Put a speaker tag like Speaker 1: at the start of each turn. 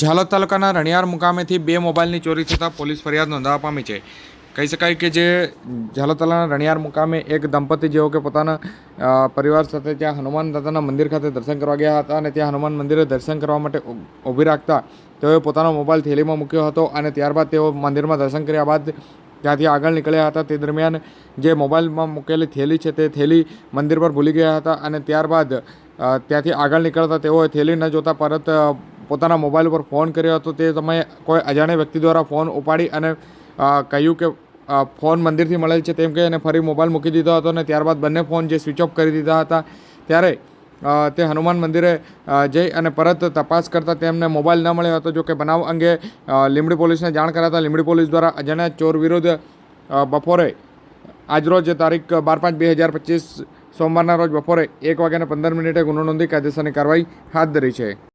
Speaker 1: ઝાલોદ તાલુકાના રણિયાર મુકામેથી બે મોબાઈલની ચોરી થતાં પોલીસ ફરિયાદ નોંધાવા પામી છે. કહી શકાય કે જે ઝાલોદ તાલુકાના રણિયાર મુકામે એક દંપતી જેઓ કે પોતાના પરિવાર સાથે ત્યાં હનુમાન દાદાના મંદિર ખાતે દર્શન કરવા ગયા હતા અને ત્યાં હનુમાન મંદિરે દર્શન કરવા માટે ઊભી રાખતા તેઓએ પોતાનો મોબાઈલ થેલીમાં મૂક્યો હતો અને ત્યારબાદ તેઓ મંદિરમાં દર્શન કર્યા બાદ ત્યાંથી આગળ નીકળ્યા હતા. તે દરમિયાન જે મોબાઈલમાં મૂકેલી થેલી છે તે થેલી મંદિર પર ભૂલી ગયા હતા અને ત્યારબાદ ત્યાંથી આગળ નીકળતા તેઓએ થેલી ન જોતા પરત પોતાના મોબાઈલ ઉપર ફોન કર્યો હતો, તે સમયે કોઈ અજાણ્યા વ્યક્તિ દ્વારા ફોન ઉપાડી અને કહ્યું કે ફોન મંદિરથી મળેલ છે તેમ કહી અને ફરી મોબાઈલ મૂકી દીધો હતો અને ત્યારબાદ બંને ફોન જે સ્વિચ ઓફ કરી દીધા હતા, ત્યારે તે હનુમાન મંદિરે જઈ અને પરત તપાસ કરતાં તેમને મોબાઈલ ન મળ્યો હતો, જો કે બનાવ અંગે લીંબડી પોલીસને જાણ કરાતા લીંબડી પોલીસ દ્વારા અજાણ્યા ચોર વિરુદ્ધ બપોરે, આજરોજ તારીખ બાર પાંચ બે હજાર પચીસ સોમવારના રોજ બપોરે એક વાગ્યાને પંદર મિનિટે ગુનો નોંધી કાયદેસરની કાર્યવાહી હાથ ધરી છે.